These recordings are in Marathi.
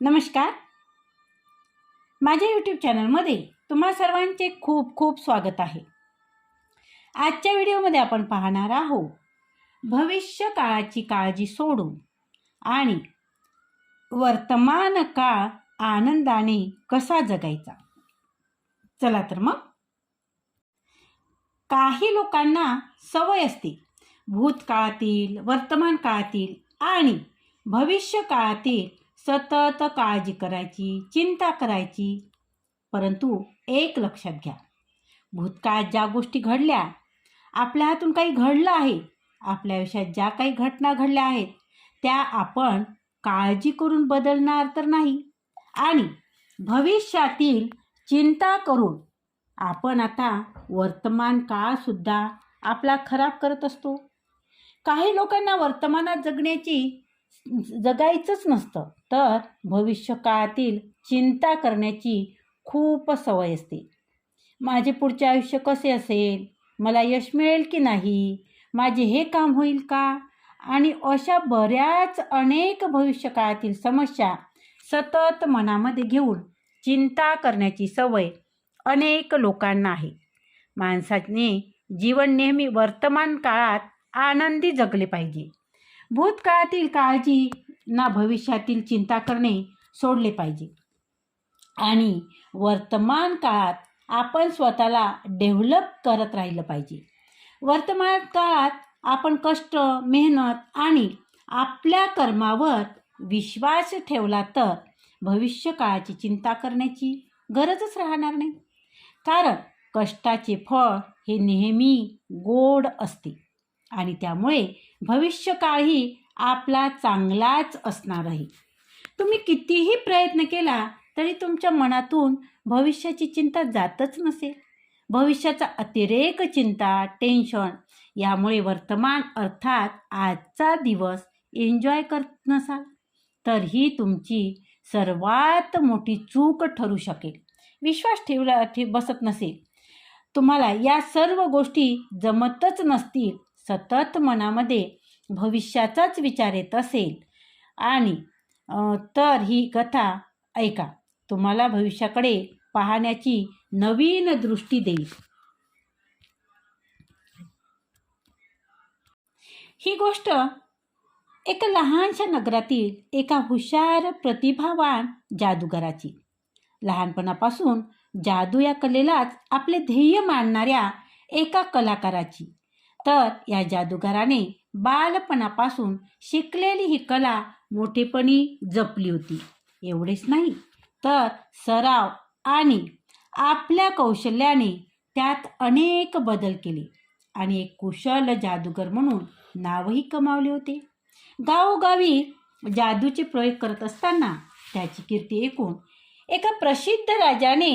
नमस्कार. माझ्या यूट्यूब चॅनलमध्ये तुम्हा सर्वांचे खूप खूप स्वागत आहे. आजच्या व्हिडिओमध्ये आपण पाहणार आहोत भविष्य काळाची काळजी सोडून आणि वर्तमान काळ आनंदाने कसा जगायचा? चला तर मग. काही लोकांना सवय असते भूतकाळातील वर्तमान काळातील आणि भविष्य काळातील सतत काळजी करायची चिंता करायची. परंतु एक लक्षात घ्या भूतकाळात ज्या गोष्टी घडल्या आपल्या हातून काही घडलं आहे. आपल्या आयुष्यात ज्या काही घटना घडल्या आहेत त्या आपण काळजी करून बदलणार तर नाही. आणि भविष्यातील चिंता करून आपण आता वर्तमान काळसुद्धा आपला खराब करत असतो. काही लोकांना वर्तमानात जगण्याची जगायचंच नसतं. तर भविष्यकाळातील चिंता करण्याची खूप सवय असते. माझे पुढचे आयुष्य कसे असेल? मला यश मिळेल की नाही? माझे हे काम होईल का? आणि अशा बऱ्याच अनेक भविष्यकाळातील समस्या सतत मनामध्ये घेऊन चिंता करण्याची सवय अनेक लोकांना आहे. माणसाने जीवन नेहमी वर्तमान काळात आनंदी जगले पाहिजे. भूतकाळातील काळजी ना भविष्यातील चिंता करणे सोडले पाहिजे. आणि वर्तमान काळात आपण स्वतःला डेव्हलप करत राहिलं पाहिजे. वर्तमान काळात आपण कष्ट मेहनत आणि आपल्या कर्मावर विश्वास ठेवला तर भविष्य काळाची चिंता करण्याची गरजच राहणार नाही. कारण कष्टाचे फळ हे नेहमी गोड असते. आणि त्यामुळे भविष्यकाळही आपला चांगलाच असणार आहे तुम्ही कितीही प्रयत्न केला तरी तुमच्या मनातून भविष्याची चिंता जातच नसेल. भविष्याचा अतिरेक चिंता टेन्शन यामुळे वर्तमान अर्थात आजचा दिवस एन्जॉय करत नसाल तर ही तुमची सर्वात मोठी चूक ठरू शकेल. विश्वास ठेवला ठे बसत नसेल. तुम्हाला या सर्व गोष्टी जमतच नसतील. सतत मनामध्ये भविष्याचाच विचार येत असेल. आणि तर ही कथा ऐका. तुम्हाला भविष्याकडे पाहण्याची नवीन दृष्टी देईल. ही गोष्ट एका लहानशा नगरातील एका हुशार प्रतिभावान जादूगाराची. लहानपणापासून जादू या कलेलाच आपले ध्येय मानणाऱ्या एका कलाकाराची. तर या जादूगाराने बालपणापासून शिकलेली ही कला मोठेपणी जपली होती. एवढेच नाही तर सराव आणि आपल्या कौशल्याने त्यात अनेक बदल केले आणि एक कुशल जादूगर म्हणून नावही कमावले होते. गावोगावी जादूचे प्रयोग करत असताना त्याची कीर्ती ऐकून एका प्रसिद्ध राजाने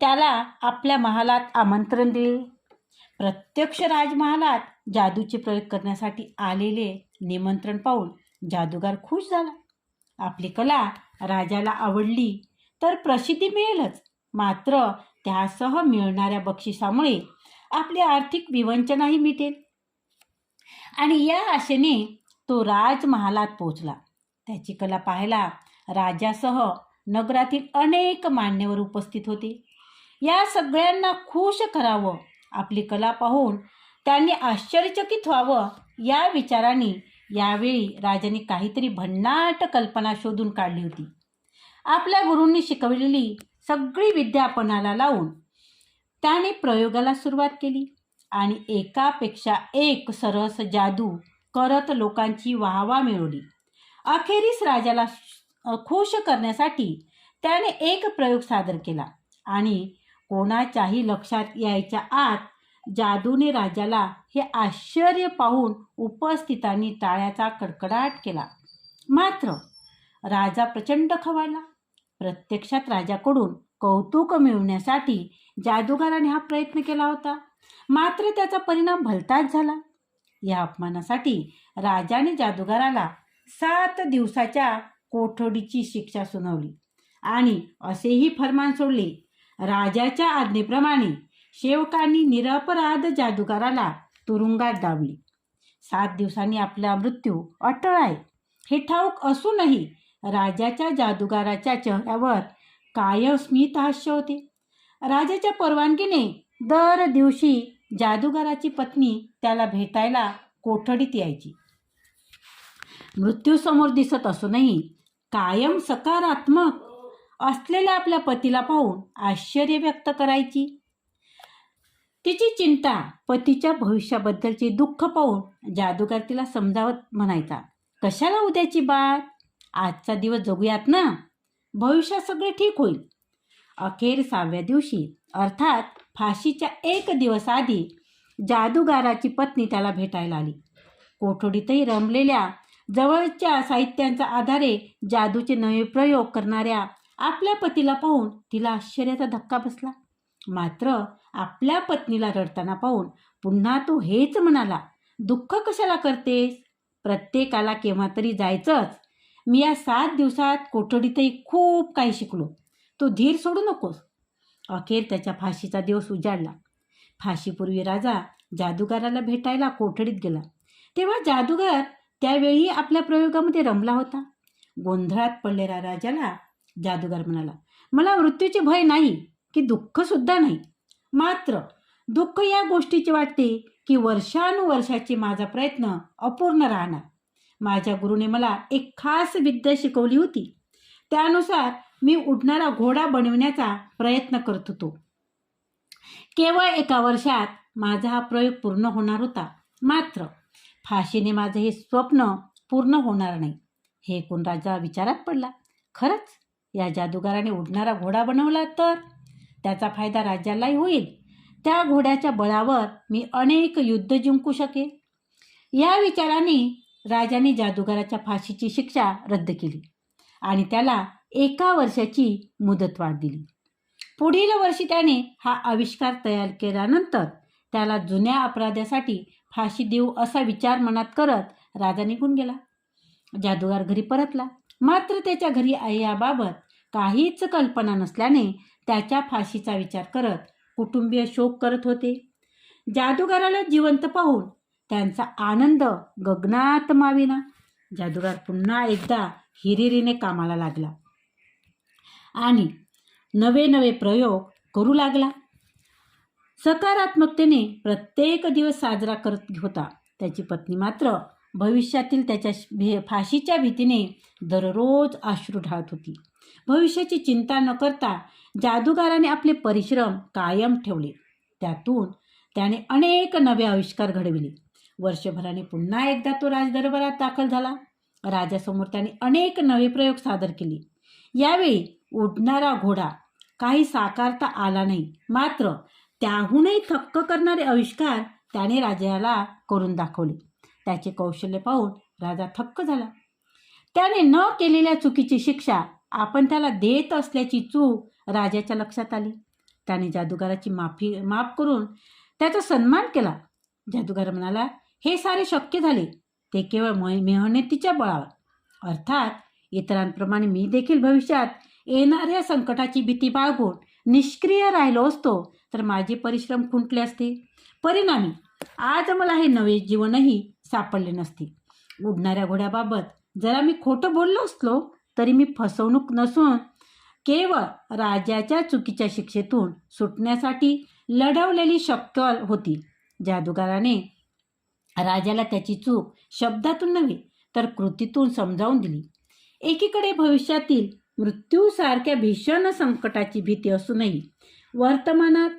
त्याला आपल्या महालात आमंत्रण दिले. प्रत्यक्ष राजमहालात जादूचे प्रयोग करण्यासाठी आलेले निमंत्रण पाहून जादूगार खुश झाला. आपली कला राजाला आवडली तर प्रसिद्धी मिळेलच. मात्र त्यासह मिळणाऱ्या बक्षिसामुळे आपली आर्थिक विवंचनाही मिटेल. आणि या आशेने तो राजमहालात पोचला त्याची कला पाहायला राजासह नगरातील अनेक मान्यवर उपस्थित होते. या सगळ्यांना खुश करावं आपली कला पाहून त्यांनी आश्चर्यचकित व्हावं या विचाराने यावेळी राजाने काहीतरी भन्नाट कल्पना शोधून काढली होती. आपल्या गुरूंनी शिकवलेली सगळी विद्या आपणाला लावून त्याने प्रयोगाला सुरुवात केली आणि एकापेक्षा एक सरस जादू करत लोकांची वाहवा मिळवली. अखेरीस राजाला खुश करण्यासाठी त्याने एक प्रयोग सादर केला आणि कोणाच्याही लक्षात यायच्या आत जादूने राजाला हे आश्चर्य पाहून उपस्थितांनी टाळ्याचा कडकडाट केला. मात्र राजा प्रचंड खवळला. प्रत्यक्षात राजाकडून कौतुक मिळवण्यासाठी जादूगाराने हा प्रयत्न केला होता. मात्र त्याचा परिणाम भलताच झाला. या अपमानासाठी राजाने जादूगाराला सात दिवसाच्या कोठडीची शिक्षा सुनावली आणि असेही फरमान सोडले. राजाच्या आज्ञेप्रमाणे शेवकांनी निरपराध जादूगाराला तुरुंगात डावली. सात दिवसांनी आपला मृत्यू अटळ आहे. हे ठाऊक असूनही राजाच्या जादूगाराच्या चेहऱ्यावर कायम स्मित हास्य होते. राजाच्या परवानगीने दर दिवशी जादूगाराची पत्नी त्याला भेटायला कोठडीत यायची. मृत्यूसमोर दिसत असूनही कायम सकारात्मक असलेल्या आपल्या पतीला पाहून आश्चर्य व्यक्त करायची. तिची चिंता पतीच्या भविष्याबद्दलचे दुःख पाहून जादूगार तिला समजावत म्हणायचा कशाला उद्याची बात आजचा दिवस जगूयात ना. भविष्यात सगळे ठीक होईल. अखेर सहाव्या दिवशी अर्थात फाशीच्या एक दिवस आधी जादूगाराची पत्नी त्याला भेटायला आली. कोठडीतही रमलेल्या जवळच्या साहित्यांच्या आधारे जादूचे नवे प्रयोग करणाऱ्या आपल्या पतीला पाहून तिला आश्चर्याचा धक्का बसला. मात्र आपल्या पत्नीला रडताना पाहून पुन्हा तो हेच म्हणाला दुःख कशाला करतेस? प्रत्येकाला केव्हा तरी जायचंच. मी या सात दिवसात कोठडीतही खूप काही शिकलो. तो धीर सोडू नकोस. अखेर त्याच्या फाशीचा दिवस उजाडला. फाशीपूर्वी राजा जादूगाराला भेटायला कोठडीत गेला. तेव्हा जादूगार त्यावेळी आपल्या प्रयोगामध्ये रमला होता. गोंधळात पडलेल्या राजाला जादूगार म्हणाला मला मृत्यूचे भय नाही. की दुःखसुद्धा नाही. मात्र दुःख या गोष्टीचे वाटते की वर्षानुवर्षाची माझा प्रयत्न अपूर्ण राहणार. माझ्या गुरुने मला एक खास विद्या शिकवली होती. त्यानुसार मी उडणारा घोडा बनविण्याचा प्रयत्न करत होतो. केवळ एका वर्षात माझा हा प्रयोग पूर्ण होणार होता. मात्र फाशीने माझं हे स्वप्न पूर्ण होणार नाही. हे कोण राजा विचारात पडला. खरंच या जादूगाराने उडणारा घोडा बनवला तर? त्याचा फायदा राज्यालाही होईल. त्या घोड्याच्या बळावर मी अनेक युद्ध जिंकू शकेल या विचाराने राजाने जादूगाराच्या फाशीची शिक्षा रद्द केली आणि त्याला एका वर्षाची मुदतवाढ दिली. पुढील वर्षी त्याने हा आविष्कार तयार केल्यानंतर त्याला जुन्या अपराध्यासाठी फाशी देऊ असा विचार मनात करत राजा निघून गेला. जादूगार घरी परतला. मात्र त्याच्या घरी आई याबाबत काहीच कल्पना नसल्याने त्याच्या फाशीचा विचार करत कुटुंबीय शोक करत होते. जादूगाराला जिवंत पाहून त्यांचा आनंद गगनात माविना जादूगार पुन्हा एकदा हिरिरीने कामाला लागला. आणि नवे नवे प्रयोग करू लागला. सकारात्मकतेने प्रत्येक दिवस साजरा करत होता. त्याची पत्नी मात्र भविष्यातील त्याच्या भे फाशीच्या भीतीने दररोज अश्रू ढाळत होती. भविष्याची चिंता न करता जादूगाराने आपले परिश्रम कायम ठेवले. त्यातून त्याने अनेक नवे आविष्कार घडविले. वर्षभराने पुन्हा एकदा तो राजदरबारात दाखल झाला. राजासमोर त्याने अनेक नवे प्रयोग सादर केले. यावेळी उडणारा घोडा काही साकारता आला नाही. मात्र त्याहूनही थक्क करणारे आविष्कार त्याने राजाला करून दाखवले. त्याचे कौशल्य पाहून राजा थक्क झाला. त्याने न केलेल्या चुकीची शिक्षा आपण त्याला देत असल्याची चूक राजाच्या लक्षात आली. त्याने जादूगाराची माफी माफ करून त्याचा सन्मान केला. जादूगार म्हणाला हे सारे शक्य झाले. ते केवळ मेहनतीच्या बळावर. अर्थात इतरांप्रमाणे मी देखील भविष्यात येणाऱ्या संकटाची भीती बाळगून निष्क्रिय राहिलो असतो तर माझे परिश्रम खुंटले असते. परिणामी आज मला हे नवे जीवनही सापडले नसते. उडणाऱ्या घोड्याबाबत जरा मी खोटं बोललो असलो तरी मी फसवणूक नसून केवळ राजाच्या चुकीच्या शिक्षेतून सुटण्यासाठी लढवलेली शक्कल होती. जादूगाराने राजाला त्याची चूक शब्दातून नव्हे तर कृतीतून समजावून दिली. एकीकडे भविष्यातील मृत्यूसारख्या भीषण संकटाची भीती असूनही वर्तमानात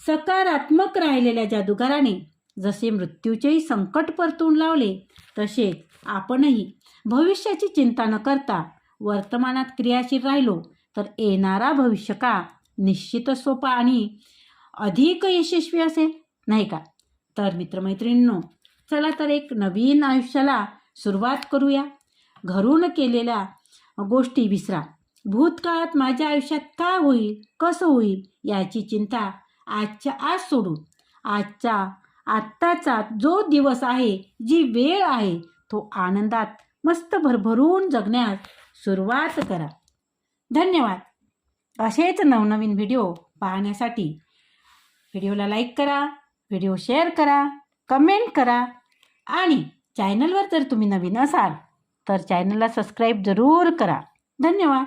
सकारात्मक राहिलेल्या जादूगाराने जसे मृत्यूचेही संकट परतून लावले तसेच आपणही भविष्याची चिंता न करता वर्तमानात क्रियाशील राहिलो तर येणारा भविष्यकाळ निश्चितच सोपा आणि अधिक यशस्वी असेल? नाही का? तर मित्रमैत्रिणींनो चला तर एक नवीन आयुष्याला सुरुवात करूया. घरून केलेल्या गोष्टी विसरा. भूतकाळात माझ्या आयुष्यात काय होईल? कसं होईल? याची चिंता आजच्या आज सोडून. आजचा आत्ताचा जो दिवस आहे जी वेळ आहे तो आनंदात मस्त भरभरून जगण्यास सुरुवात करा. धन्यवाद. असेच नवनवीन व्हिडिओ पाहण्यासाठी व्हिडिओला लाईक करा व्हिडिओ शेअर करा कमेंट करा आणि चॅनलवर जर तुम्ही नवीन असाल तर चॅनलला सबस्क्राईब जरूर करा. धन्यवाद.